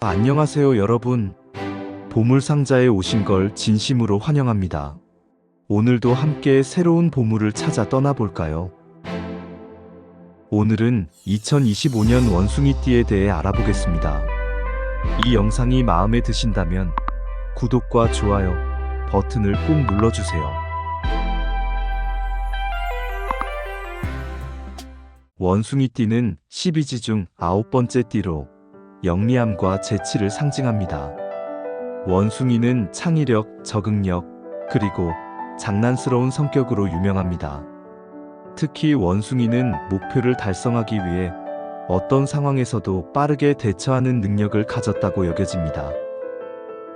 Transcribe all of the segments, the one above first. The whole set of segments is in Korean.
안녕하세요, 여러분. 보물상자에 오신 걸 진심으로 환영합니다. 오늘도 함께 새로운 보물을 찾아 떠나볼까요? 오늘은 2025년 원숭이띠에 대해 알아보겠습니다. 이 영상이 마음에 드신다면 구독과 좋아요 버튼을 꼭 눌러주세요. 원숭이띠는 12지 중 아홉 번째 띠로 영리함과 재치를 상징합니다. 원숭이는 창의력, 적응력, 그리고 장난스러운 성격으로 유명합니다. 특히 원숭이는 목표를 달성하기 위해 어떤 상황에서도 빠르게 대처하는 능력을 가졌다고 여겨집니다.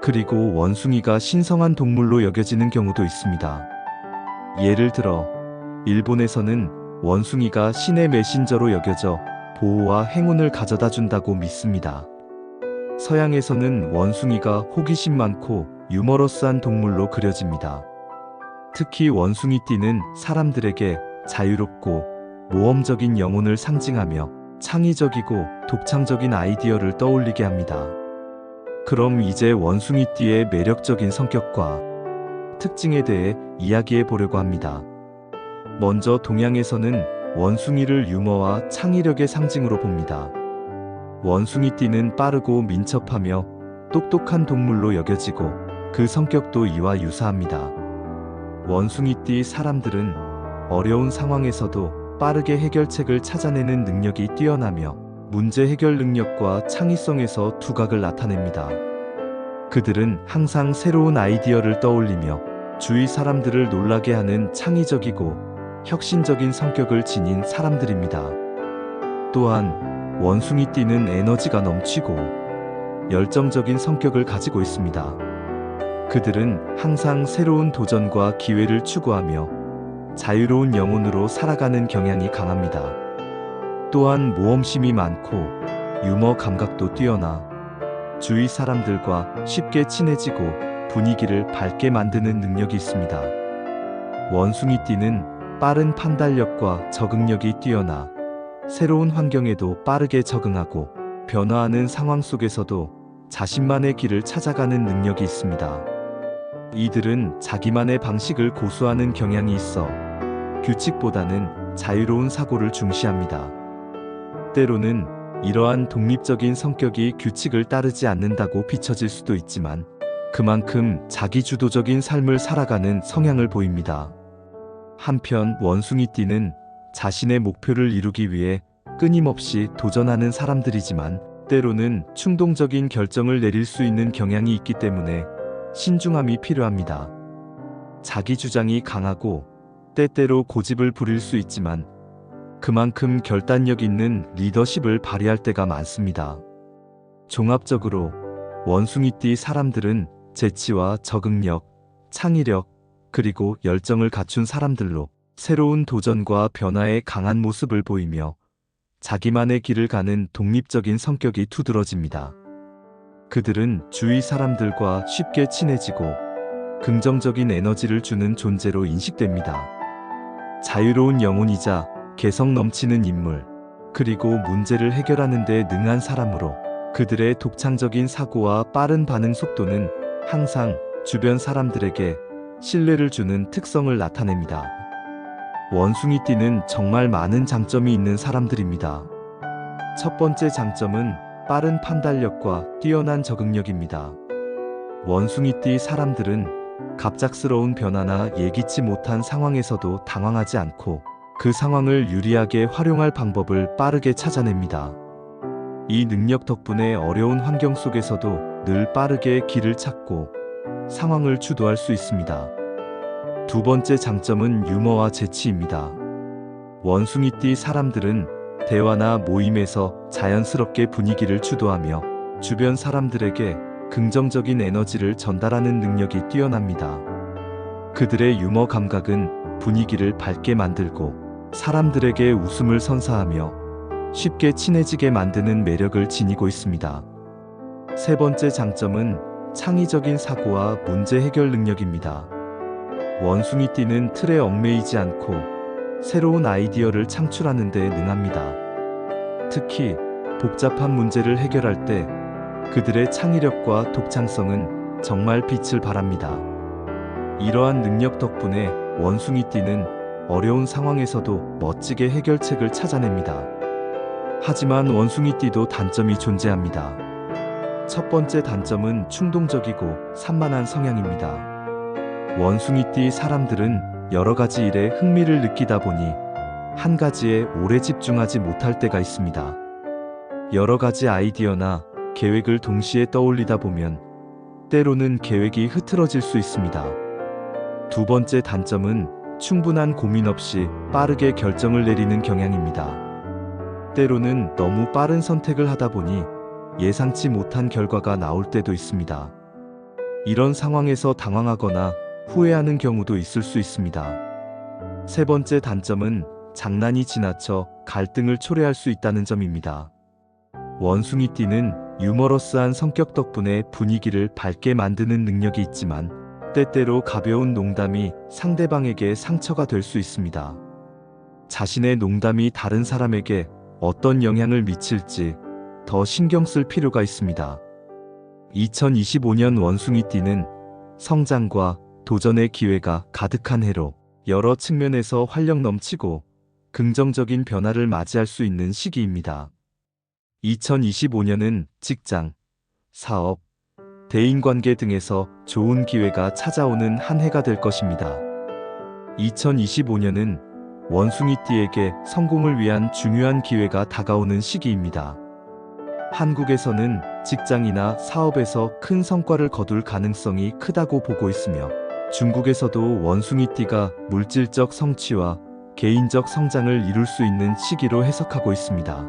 그리고 원숭이가 신성한 동물로 여겨지는 경우도 있습니다. 예를 들어, 일본에서는 원숭이가 신의 메신저로 여겨져 보호와 행운을 가져다 준다고 믿습니다. 서양에서는 원숭이가 호기심 많고 유머러스한 동물로 그려집니다. 특히 원숭이 띠는 사람들에게 자유롭고 모험적인 영혼을 상징하며 창의적이고 독창적인 아이디어를 떠올리게 합니다. 그럼 이제 원숭이 띠의 매력적인 성격과 특징에 대해 이야기해 보려고 합니다. 먼저 동양에서는 원숭이를 유머와 창의력의 상징으로 봅니다. 원숭이띠는 빠르고 민첩하며 똑똑한 동물로 여겨지고 그 성격도 이와 유사합니다. 원숭이띠 사람들은 어려운 상황에서도 빠르게 해결책을 찾아내는 능력이 뛰어나며 문제 해결 능력과 창의성에서 두각을 나타냅니다. 그들은 항상 새로운 아이디어를 떠올리며 주위 사람들을 놀라게 하는 창의적이고 혁신적인 성격을 지닌 사람들입니다. 또한 원숭이 띠는 에너지가 넘치고 열정적인 성격을 가지고 있습니다. 그들은 항상 새로운 도전과 기회를 추구하며 자유로운 영혼으로 살아가는 경향이 강합니다. 또한 모험심이 많고 유머 감각도 뛰어나 주위 사람들과 쉽게 친해지고 분위기를 밝게 만드는 능력이 있습니다. 원숭이띠는 빠른 판단력과 적응력이 뛰어나 새로운 환경에도 빠르게 적응하고 변화하는 상황 속에서도 자신만의 길을 찾아가는 능력이 있습니다. 이들은 자기만의 방식을 고수하는 경향이 있어 규칙보다는 자유로운 사고를 중시합니다. 때로는 이러한 독립적인 성격이 규칙을 따르지 않는다고 비춰질 수도 있지만 그만큼 자기주도적인 삶을 살아가는 성향을 보입니다. 한편 원숭이띠는 자신의 목표를 이루기 위해 끊임없이 도전하는 사람들이지만 때로는 충동적인 결정을 내릴 수 있는 경향이 있기 때문에 신중함이 필요합니다. 자기 주장이 강하고 때때로 고집을 부릴 수 있지만 그만큼 결단력 있는 리더십을 발휘할 때가 많습니다. 종합적으로 원숭이띠 사람들은 재치와 적응력, 창의력, 그리고 열정을 갖춘 사람들로 새로운 도전과 변화에 강한 모습을 보이며 자기만의 길을 가는 독립적인 성격이 두드러집니다. 그들은 주위 사람들과 쉽게 친해지고 긍정적인 에너지를 주는 존재로 인식됩니다. 자유로운 영혼이자 개성 넘치는 인물, 그리고 문제를 해결하는 데 능한 사람으로 그들의 독창적인 사고와 빠른 반응 속도는 항상 주변 사람들에게 신뢰를 주는 특성을 나타냅니다. 원숭이띠는 정말 많은 장점이 있는 사람들입니다. 첫 번째 장점은 빠른 판단력과 뛰어난 적응력입니다. 원숭이띠 사람들은 갑작스러운 변화나 예기치 못한 상황에서도 당황하지 않고 그 상황을 유리하게 활용할 방법을 빠르게 찾아냅니다. 이 능력 덕분에 어려운 환경 속에서도 늘 빠르게 길을 찾고 상황을 주도할 수 있습니다. 두 번째 장점은 유머와 재치입니다. 원숭이띠 사람들은 대화나 모임에서 자연스럽게 분위기를 주도하며 주변 사람들에게 긍정적인 에너지를 전달하는 능력이 뛰어납니다. 그들의 유머 감각은 분위기를 밝게 만들고 사람들에게 웃음을 선사하며 쉽게 친해지게 만드는 매력을 지니고 있습니다. 세 번째 장점은 창의적인 사고와 문제 해결 능력입니다. 원숭이 띠는 틀에 얽매이지 않고 새로운 아이디어를 창출하는 데 능합니다. 특히 복잡한 문제를 해결할 때 그들의 창의력과 독창성은 정말 빛을 발합니다. 이러한 능력 덕분에 원숭이 띠는 어려운 상황에서도 멋지게 해결책을 찾아냅니다. 하지만 원숭이 띠도 단점이 존재합니다. 첫 번째 단점은 충동적이고 산만한 성향입니다. 원숭이띠 사람들은 여러 가지 일에 흥미를 느끼다 보니 한 가지에 오래 집중하지 못할 때가 있습니다. 여러 가지 아이디어나 계획을 동시에 떠올리다 보면 때로는 계획이 흐트러질 수 있습니다. 두 번째 단점은 충분한 고민 없이 빠르게 결정을 내리는 경향입니다. 때로는 너무 빠른 선택을 하다 보니 예상치 못한 결과가 나올 때도 있습니다. 이런 상황에서 당황하거나 후회하는 경우도 있을 수 있습니다. 세 번째 단점은 장난이 지나쳐 갈등을 초래할 수 있다는 점입니다. 원숭이띠는 유머러스한 성격 덕분에 분위기를 밝게 만드는 능력이 있지만 때때로 가벼운 농담이 상대방에게 상처가 될 수 있습니다. 자신의 농담이 다른 사람에게 어떤 영향을 미칠지 더 신경 쓸 필요가 있습니다. 2025년 원숭이띠는 성장과 도전의 기회가 가득한 해로 여러 측면에서 활력 넘치고 긍정적인 변화를 맞이할 수 있는 시기입니다. 2025년은 직장, 사업, 대인관계 등에서 좋은 기회가 찾아오는 한 해가 될 것입니다. 2025년은 원숭이띠에게 성공을 위한 중요한 기회가 다가오는 시기입니다. 한국에서는 직장이나 사업에서 큰 성과를 거둘 가능성이 크다고 보고 있으며 중국에서도 원숭이띠가 물질적 성취와 개인적 성장을 이룰 수 있는 시기로 해석하고 있습니다.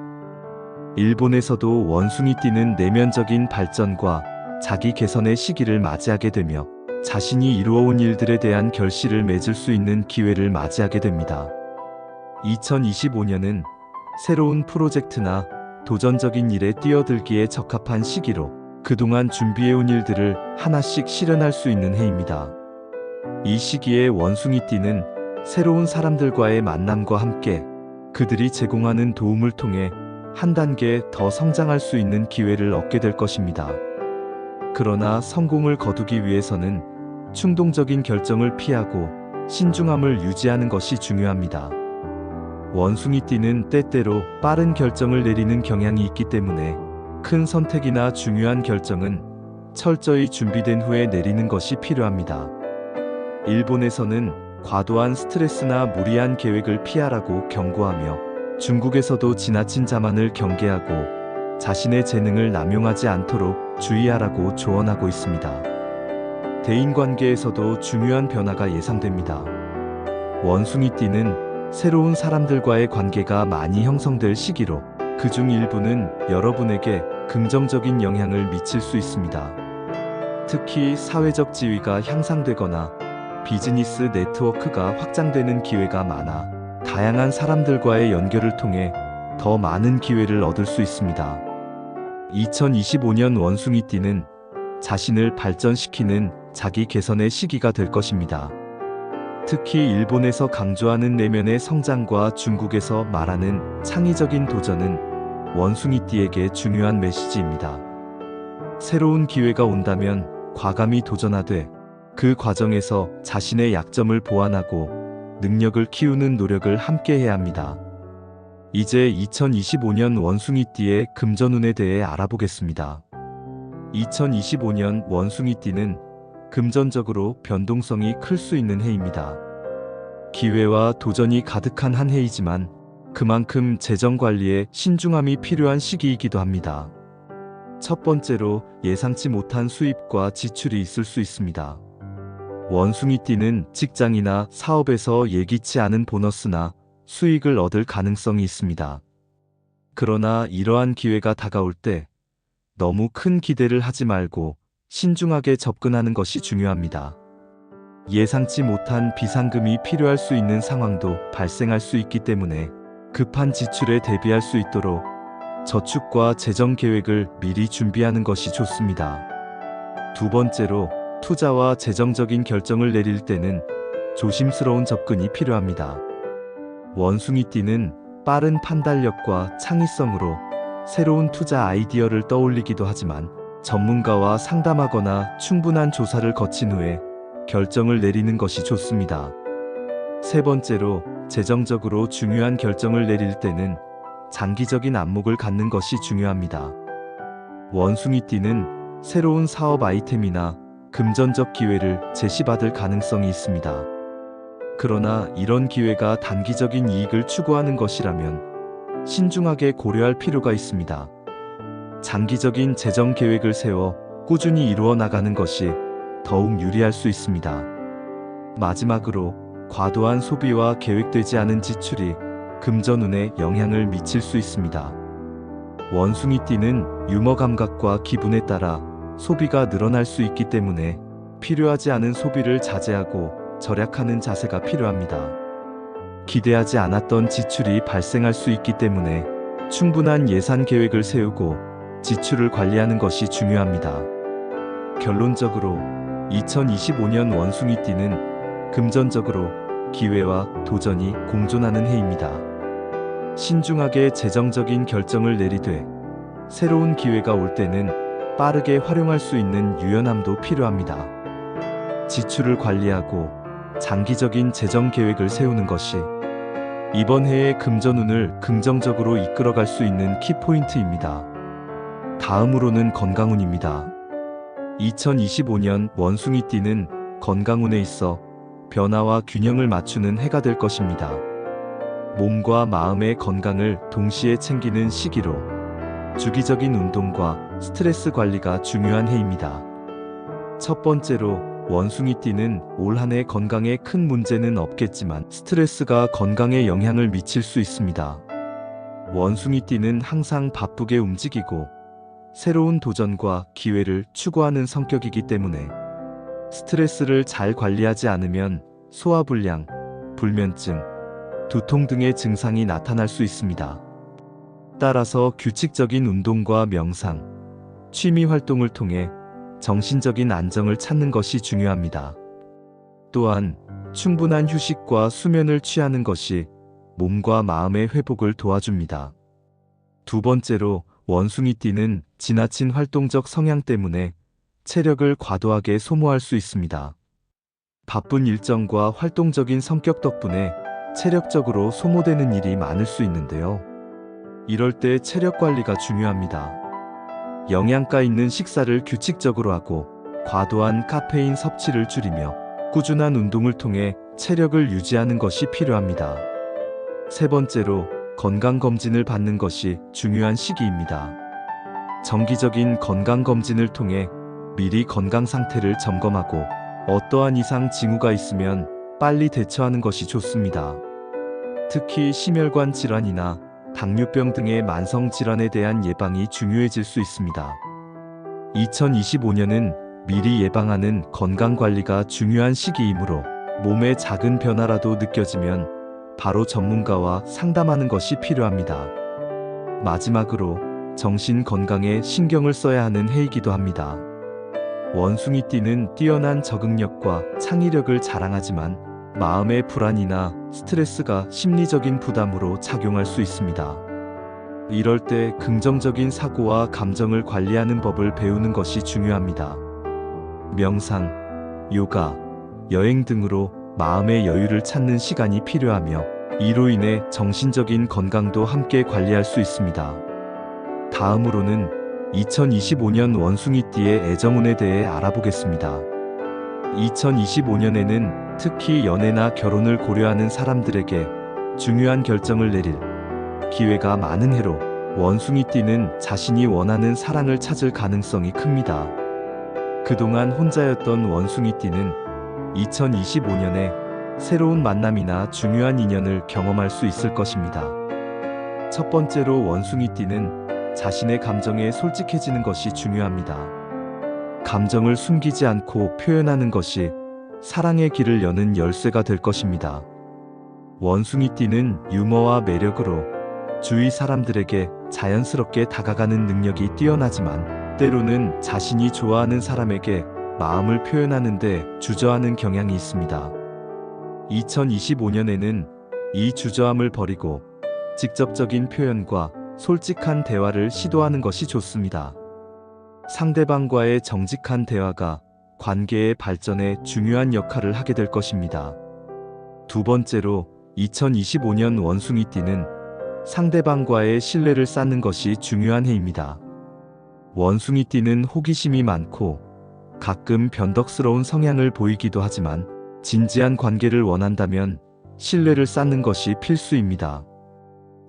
일본에서도 원숭이띠는 내면적인 발전과 자기 개선의 시기를 맞이하게 되며 자신이 이루어온 일들에 대한 결실을 맺을 수 있는 기회를 맞이하게 됩니다. 2025년은 새로운 프로젝트나 도전적인 일에 뛰어들기에 적합한 시기로 그동안 준비해온 일들을 하나씩 실현할 수 있는 해입니다. 이 시기에 원숭이띠는 새로운 사람들과의 만남과 함께 그들이 제공하는 도움을 통해 한 단계 더 성장할 수 있는 기회를 얻게 될 것입니다. 그러나 성공을 거두기 위해서는 충동적인 결정을 피하고 신중함을 유지하는 것이 중요합니다. 원숭이띠는 때때로 빠른 결정을 내리는 경향이 있기 때문에 큰 선택이나 중요한 결정은 철저히 준비된 후에 내리는 것이 필요합니다. 일본에서는 과도한 스트레스나 무리한 계획을 피하라고 경고하며 중국에서도 지나친 자만을 경계하고 자신의 재능을 남용하지 않도록 주의하라고 조언하고 있습니다. 대인 관계에서도 중요한 변화가 예상됩니다. 원숭이띠는 새로운 사람들과의 관계가 많이 형성될 시기로 그 중 일부는 여러분에게 긍정적인 영향을 미칠 수 있습니다. 특히 사회적 지위가 향상되거나 비즈니스 네트워크가 확장되는 기회가 많아 다양한 사람들과의 연결을 통해 더 많은 기회를 얻을 수 있습니다. 2025년 원숭이띠는 자신을 발전시키는 자기 개선의 시기가 될 것입니다. 특히 일본에서 강조하는 내면의 성장과 중국에서 말하는 창의적인 도전은 원숭이띠에게 중요한 메시지입니다. 새로운 기회가 온다면 과감히 도전하되 그 과정에서 자신의 약점을 보완하고 능력을 키우는 노력을 함께 해야 합니다. 이제 2025년 원숭이띠의 금전운에 대해 알아보겠습니다. 2025년 원숭이띠는 금전적으로 변동성이 클 수 있는 해입니다. 기회와 도전이 가득한 한 해이지만 그만큼 재정 관리에 신중함이 필요한 시기이기도 합니다. 첫 번째로 예상치 못한 수입과 지출이 있을 수 있습니다. 원숭이 띠는 직장이나 사업에서 예기치 않은 보너스나 수익을 얻을 가능성이 있습니다. 그러나 이러한 기회가 다가올 때 너무 큰 기대를 하지 말고 신중하게 접근하는 것이 중요합니다. 예상치 못한 비상금이 필요할 수 있는 상황도 발생할 수 있기 때문에 급한 지출에 대비할 수 있도록 저축과 재정 계획을 미리 준비하는 것이 좋습니다. 두 번째로 투자와 재정적인 결정을 내릴 때는 조심스러운 접근이 필요합니다. 원숭이띠는 빠른 판단력과 창의성으로 새로운 투자 아이디어를 떠올리기도 하지만 전문가와 상담하거나 충분한 조사를 거친 후에 결정을 내리는 것이 좋습니다. 세 번째로 재정적으로 중요한 결정을 내릴 때는 장기적인 안목을 갖는 것이 중요합니다. 원숭이띠는 새로운 사업 아이템이나 금전적 기회를 제시받을 가능성이 있습니다. 그러나 이런 기회가 단기적인 이익을 추구하는 것이라면 신중하게 고려할 필요가 있습니다. 장기적인 재정 계획을 세워 꾸준히 이루어 나가는 것이 더욱 유리할 수 있습니다. 마지막으로 과도한 소비와 계획되지 않은 지출이 금전운에 영향을 미칠 수 있습니다. 원숭이 띠는 유머 감각과 기분에 따라 소비가 늘어날 수 있기 때문에 필요하지 않은 소비를 자제하고 절약하는 자세가 필요합니다. 기대하지 않았던 지출이 발생할 수 있기 때문에 충분한 예산 계획을 세우고 지출을 관리하는 것이 중요합니다. 결론적으로 2025년 원숭이 띠는 금전적으로 기회와 도전이 공존하는 해입니다. 신중하게 재정적인 결정을 내리되 새로운 기회가 올 때는 빠르게 활용할 수 있는 유연함도 필요합니다. 지출을 관리하고 장기적인 재정 계획을 세우는 것이 이번 해의 금전운을 긍정적으로 이끌어갈 수 있는 키포인트입니다. 다음으로는 건강운입니다. 2025년 원숭이띠는 건강운에 있어 변화와 균형을 맞추는 해가 될 것입니다. 몸과 마음의 건강을 동시에 챙기는 시기로 주기적인 운동과 스트레스 관리가 중요한 해입니다. 첫 번째로 원숭이띠는 올 한 해 건강에 큰 문제는 없겠지만 스트레스가 건강에 영향을 미칠 수 있습니다. 원숭이띠는 항상 바쁘게 움직이고 새로운 도전과 기회를 추구하는 성격이기 때문에 스트레스를 잘 관리하지 않으면 소화불량, 불면증, 두통 등의 증상이 나타날 수 있습니다. 따라서 규칙적인 운동과 명상, 취미 활동을 통해 정신적인 안정을 찾는 것이 중요합니다. 또한 충분한 휴식과 수면을 취하는 것이 몸과 마음의 회복을 도와줍니다. 두 번째로 원숭이띠는 지나친 활동적 성향 때문에 체력을 과도하게 소모할 수 있습니다. 바쁜 일정과 활동적인 성격 덕분에 체력적으로 소모되는 일이 많을 수 있는데요. 이럴 때 체력 관리가 중요합니다. 영양가 있는 식사를 규칙적으로 하고 과도한 카페인 섭취를 줄이며 꾸준한 운동을 통해 체력을 유지하는 것이 필요합니다. 세 번째로 건강검진을 받는 것이 중요한 시기입니다. 정기적인 건강검진을 통해 미리 건강 상태를 점검하고 어떠한 이상 징후가 있으면 빨리 대처하는 것이 좋습니다. 특히 심혈관 질환이나 당뇨병 등의 만성 질환에 대한 예방이 중요해질 수 있습니다. 2025년은 미리 예방하는 건강 관리가 중요한 시기이므로 몸의 작은 변화라도 느껴지면 바로 전문가와 상담하는 것이 필요합니다. 마지막으로 정신 건강에 신경을 써야 하는 해이기도 합니다. 원숭이띠는 뛰어난 적응력과 창의력을 자랑하지만 마음의 불안이나 스트레스가 심리적인 부담으로 작용할 수 있습니다. 이럴 때 긍정적인 사고와 감정을 관리하는 법을 배우는 것이 중요합니다. 명상, 요가, 여행 등으로 마음의 여유를 찾는 시간이 필요하며 이로 인해 정신적인 건강도 함께 관리할 수 있습니다. 다음으로는 2025년 원숭이띠의 애정운에 대해 알아보겠습니다. 2025년에는 특히 연애나 결혼을 고려하는 사람들에게 중요한 결정을 내릴 기회가 많은 해로 원숭이띠는 자신이 원하는 사랑을 찾을 가능성이 큽니다. 그동안 혼자였던 원숭이띠는 2025년에 새로운 만남이나 중요한 인연을 경험할 수 있을 것입니다. 첫 번째로 원숭이띠는 자신의 감정에 솔직해지는 것이 중요합니다. 감정을 숨기지 않고 표현하는 것이 사랑의 길을 여는 열쇠가 될 것입니다. 원숭이띠는 유머와 매력으로 주위 사람들에게 자연스럽게 다가가는 능력이 뛰어나지만 때로는 자신이 좋아하는 사람에게 마음을 표현하는데 주저하는 경향이 있습니다. 2025년에는 이 주저함을 버리고 직접적인 표현과 솔직한 대화를 시도하는 것이 좋습니다. 상대방과의 정직한 대화가 관계의 발전에 중요한 역할을 하게 될 것입니다. 두 번째로 2025년 원숭이띠는 상대방과의 신뢰를 쌓는 것이 중요한 해입니다. 원숭이띠는 호기심이 많고 가끔 변덕스러운 성향을 보이기도 하지만 진지한 관계를 원한다면 신뢰를 쌓는 것이 필수입니다.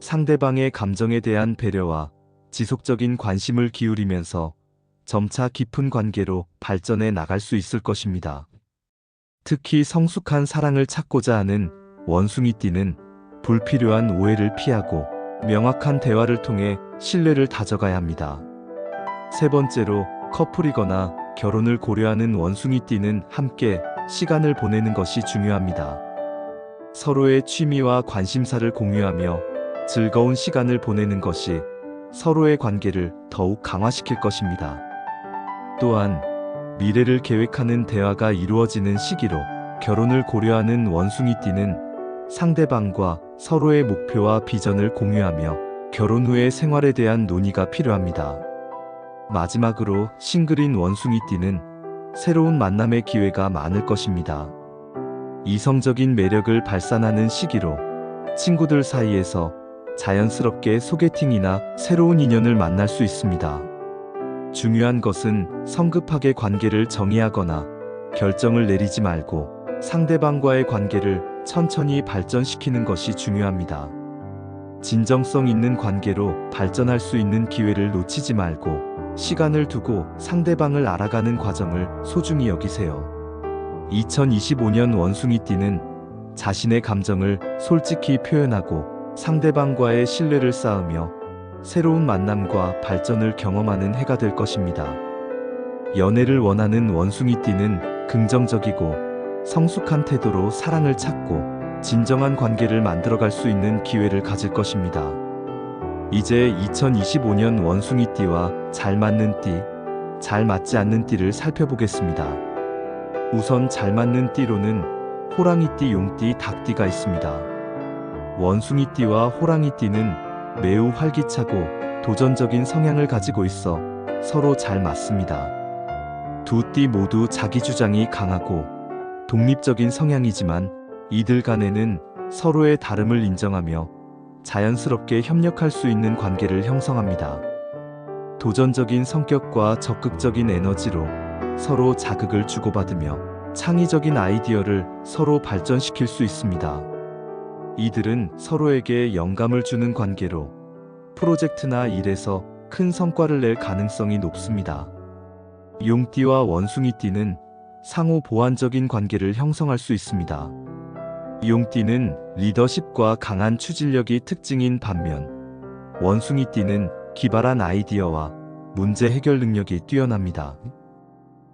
상대방의 감정에 대한 배려와 지속적인 관심을 기울이면서 점차 깊은 관계로 발전해 나갈 수 있을 것입니다. 특히 성숙한 사랑을 찾고자 하는 원숭이띠는 불필요한 오해를 피하고 명확한 대화를 통해 신뢰를 다져가야 합니다. 세 번째로 커플이거나 결혼을 고려하는 원숭이띠는 함께 시간을 보내는 것이 중요합니다. 서로의 취미와 관심사를 공유하며 즐거운 시간을 보내는 것이 서로의 관계를 더욱 강화시킬 것입니다. 또한 미래를 계획하는 대화가 이루어지는 시기로 결혼을 고려하는 원숭이띠는 상대방과 서로의 목표와 비전을 공유하며 결혼 후의 생활에 대한 논의가 필요합니다. 마지막으로 싱글인 원숭이띠는 새로운 만남의 기회가 많을 것입니다. 이성적인 매력을 발산하는 시기로 친구들 사이에서 자연스럽게 소개팅이나 새로운 인연을 만날 수 있습니다. 중요한 것은 성급하게 관계를 정의하거나 결정을 내리지 말고 상대방과의 관계를 천천히 발전시키는 것이 중요합니다. 진정성 있는 관계로 발전할 수 있는 기회를 놓치지 말고 시간을 두고 상대방을 알아가는 과정을 소중히 여기세요. 2025년 원숭이띠는 자신의 감정을 솔직히 표현하고 상대방과의 신뢰를 쌓으며 새로운 만남과 발전을 경험하는 해가 될 것입니다. 연애를 원하는 원숭이띠는 긍정적이고 성숙한 태도로 사랑을 찾고 진정한 관계를 만들어갈 수 있는 기회를 가질 것입니다. 이제 2025년 원숭이 띠와 잘 맞는 띠, 잘 맞지 않는 띠를 살펴보겠습니다. 우선 잘 맞는 띠로는 호랑이띠, 용띠, 닭띠가 있습니다. 원숭이띠와 호랑이띠는 매우 활기차고 도전적인 성향을 가지고 있어 서로 잘 맞습니다. 두 띠 모두 자기 주장이 강하고 독립적인 성향이지만 이들 간에는 서로의 다름을 인정하며 자연스럽게 협력할 수 있는 관계를 형성합니다. 도전적인 성격과 적극적인 에너지로 서로 자극을 주고받으며 창의적인 아이디어를 서로 발전시킬 수 있습니다. 이들은 서로에게 영감을 주는 관계로 프로젝트나 일에서 큰 성과를 낼 가능성이 높습니다. 용띠와 원숭이띠는 상호 보완적인 관계를 형성할 수 있습니다. 용띠는 리더십과 강한 추진력이 특징인 반면 원숭이띠는 기발한 아이디어와 문제 해결 능력이 뛰어납니다.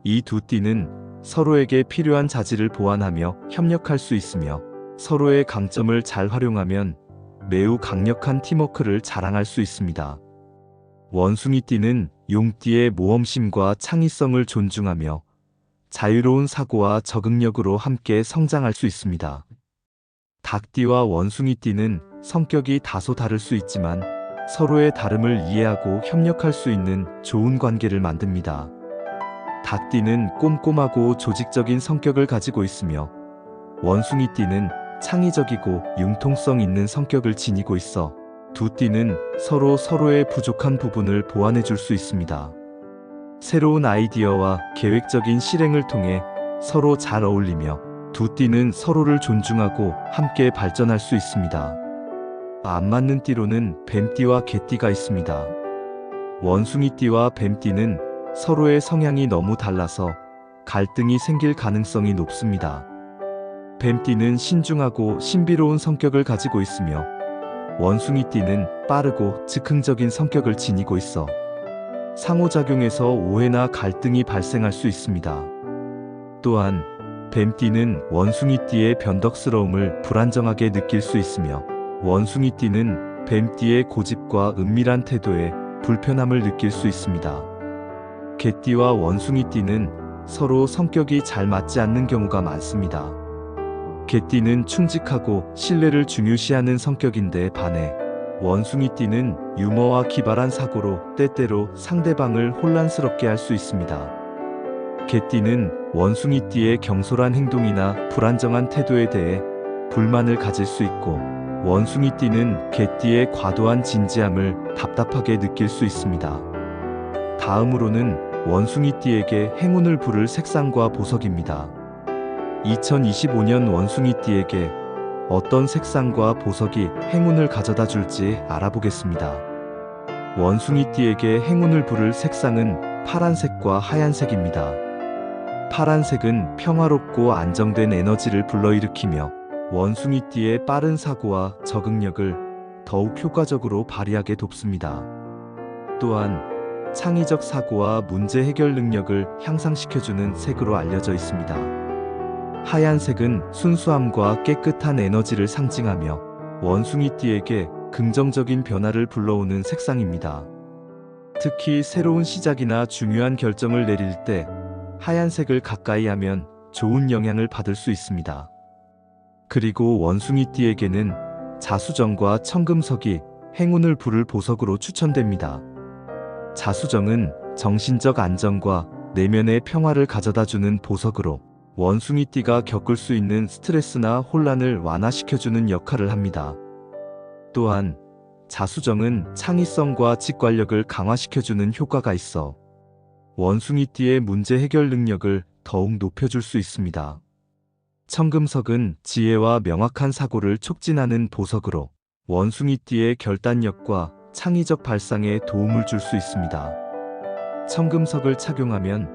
이 두 띠는 서로에게 필요한 자질을 보완하며 협력할 수 있으며 서로의 강점을 잘 활용하면 매우 강력한 팀워크를 자랑할 수 있습니다. 원숭이띠는 용띠의 모험심과 창의성을 존중하며 자유로운 사고와 적응력으로 함께 성장할 수 있습니다. 닭띠와 원숭이띠는 성격이 다소 다를 수 있지만 서로의 다름을 이해하고 협력할 수 있는 좋은 관계를 만듭니다. 닭띠는 꼼꼼하고 조직적인 성격을 가지고 있으며 원숭이띠는 창의적이고 융통성 있는 성격을 지니고 있어 두 띠는 서로 서로의 부족한 부분을 보완해 줄 수 있습니다. 새로운 아이디어와 계획적인 실행을 통해 서로 잘 어울리며 두 띠는 서로를 존중하고 함께 발전할 수 있습니다. 안 맞는 띠로는 뱀띠와 개띠가 있습니다. 원숭이띠와 뱀띠는 서로의 성향이 너무 달라서 갈등이 생길 가능성이 높습니다. 뱀띠는 신중하고 신비로운 성격을 가지고 있으며 원숭이띠는 빠르고 즉흥적인 성격을 지니고 있어 상호작용에서 오해나 갈등이 발생할 수 있습니다. 또한 뱀띠는 원숭이띠의 변덕스러움을 불안정하게 느낄 수 있으며 원숭이띠는 뱀띠의 고집과 은밀한 태도에 불편함을 느낄 수 있습니다. 개띠와 원숭이띠는 서로 성격이 잘 맞지 않는 경우가 많습니다. 개띠는 충직하고 신뢰를 중요시하는 성격인데 반해 원숭이띠는 유머와 기발한 사고로 때때로 상대방을 혼란스럽게 할 수 있습니다. 개띠는 원숭이띠의 경솔한 행동이나 불안정한 태도에 대해 불만을 가질 수 있고 원숭이띠는 개띠의 과도한 진지함을 답답하게 느낄 수 있습니다. 다음으로는 원숭이띠에게 행운을 부를 색상과 보석입니다. 2025년 원숭이띠에게 어떤 색상과 보석이 행운을 가져다 줄지 알아보겠습니다. 원숭이띠에게 행운을 부를 색상은 파란색과 하얀색입니다. 파란색은 평화롭고 안정된 에너지를 불러일으키며 원숭이띠의 빠른 사고와 적응력을 더욱 효과적으로 발휘하게 돕습니다. 또한 창의적 사고와 문제 해결 능력을 향상시켜주는 색으로 알려져 있습니다. 하얀색은 순수함과 깨끗한 에너지를 상징하며 원숭이띠에게 긍정적인 변화를 불러오는 색상입니다. 특히 새로운 시작이나 중요한 결정을 내릴 때 하얀색을 가까이 하면 좋은 영향을 받을 수 있습니다. 그리고 원숭이띠에게는 자수정과 청금석이 행운을 부를 보석으로 추천됩니다. 자수정은 정신적 안정과 내면의 평화를 가져다 주는 보석으로 원숭이띠가 겪을 수 있는 스트레스나 혼란을 완화시켜주는 역할을 합니다. 또한 자수정은 창의성과 직관력을 강화시켜주는 효과가 있어 원숭이띠의 문제 해결 능력을 더욱 높여줄 수 있습니다. 청금석은 지혜와 명확한 사고를 촉진하는 보석으로 원숭이띠의 결단력과 창의적 발상에 도움을 줄 수 있습니다. 청금석을 착용하면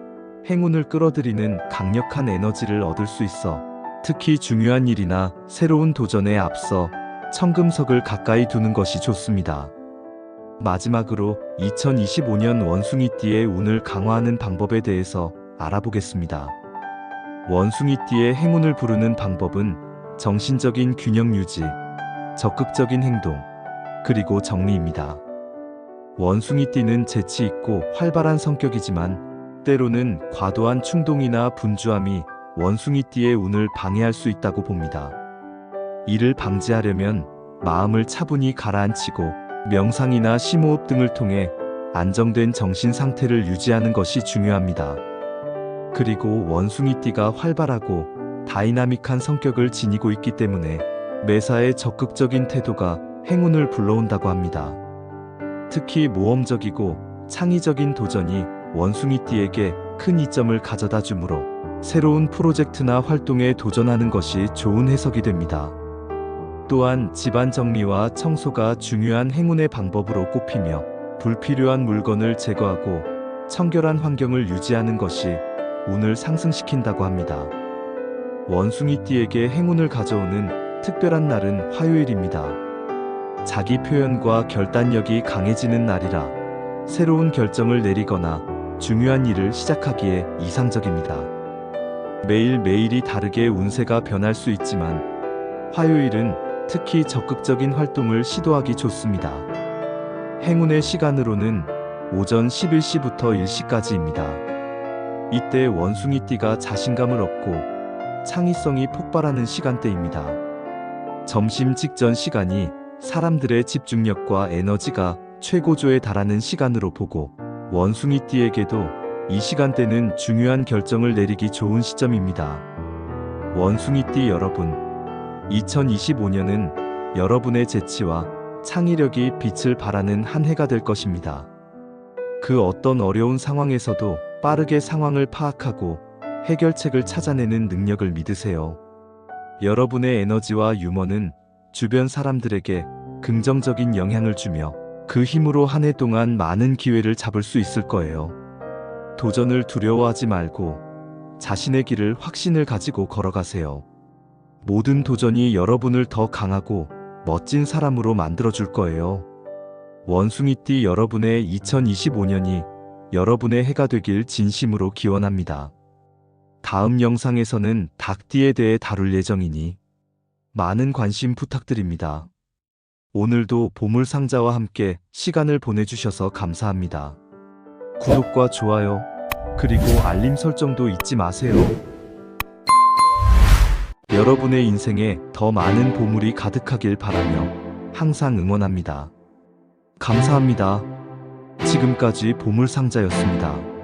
행운을 끌어들이는 강력한 에너지를 얻을 수 있어 특히 중요한 일이나 새로운 도전에 앞서 청금석을 가까이 두는 것이 좋습니다. 마지막으로 2025년 원숭이띠의 운을 강화하는 방법에 대해서 알아보겠습니다. 원숭이띠의 행운을 부르는 방법은 정신적인 균형 유지, 적극적인 행동, 그리고 정리입니다. 원숭이띠는 재치 있고 활발한 성격이지만 때로는 과도한 충동이나 분주함이 원숭이띠의 운을 방해할 수 있다고 봅니다. 이를 방지하려면 마음을 차분히 가라앉히고 명상이나 심호흡 등을 통해 안정된 정신 상태를 유지하는 것이 중요합니다. 그리고 원숭이띠가 활발하고 다이나믹한 성격을 지니고 있기 때문에 매사에 적극적인 태도가 행운을 불러온다고 합니다. 특히 모험적이고 창의적인 도전이 원숭이띠에게 큰 이점을 가져다 주므로 새로운 프로젝트나 활동에 도전하는 것이 좋은 해석이 됩니다. 또한 집안 정리와 청소가 중요한 행운의 방법으로 꼽히며 불필요한 물건을 제거하고 청결한 환경을 유지하는 것이 운을 상승시킨다고 합니다. 원숭이띠에게 행운을 가져오는 특별한 날은 화요일입니다. 자기 표현과 결단력이 강해지는 날이라 새로운 결정을 내리거나 중요한 일을 시작하기에 이상적입니다. 매일매일이 다르게 운세가 변할 수 있지만 화요일은 특히 적극적인 활동을 시도하기 좋습니다. 행운의 시간으로는 오전 11시부터 1시까지입니다. 이때 원숭이띠가 자신감을 얻고 창의성이 폭발하는 시간대입니다. 점심 직전 시간이 사람들의 집중력과 에너지가 최고조에 달하는 시간으로 보고 원숭이띠에게도 이 시간대는 중요한 결정을 내리기 좋은 시점입니다. 원숭이띠 여러분, 2025년은 여러분의 재치와 창의력이 빛을 발하는 한 해가 될 것입니다. 그 어떤 어려운 상황에서도 빠르게 상황을 파악하고 해결책을 찾아내는 능력을 믿으세요. 여러분의 에너지와 유머는 주변 사람들에게 긍정적인 영향을 주며 그 힘으로 한 해 동안 많은 기회를 잡을 수 있을 거예요. 도전을 두려워하지 말고 자신의 길을 확신을 가지고 걸어가세요. 모든 도전이 여러분을 더 강하고 멋진 사람으로 만들어줄 거예요. 원숭이띠 여러분의 2025년이 여러분의 해가 되길 진심으로 기원합니다. 다음 영상에서는 닭띠에 대해 다룰 예정이니 많은 관심 부탁드립니다. 오늘도 보물상자와 함께 시간을 보내주셔서 감사합니다. 구독과 좋아요, 그리고 알림 설정도 잊지 마세요. 여러분의 인생에 더 많은 보물이 가득하길 바라며 항상 응원합니다. 감사합니다. 지금까지 보물상자였습니다.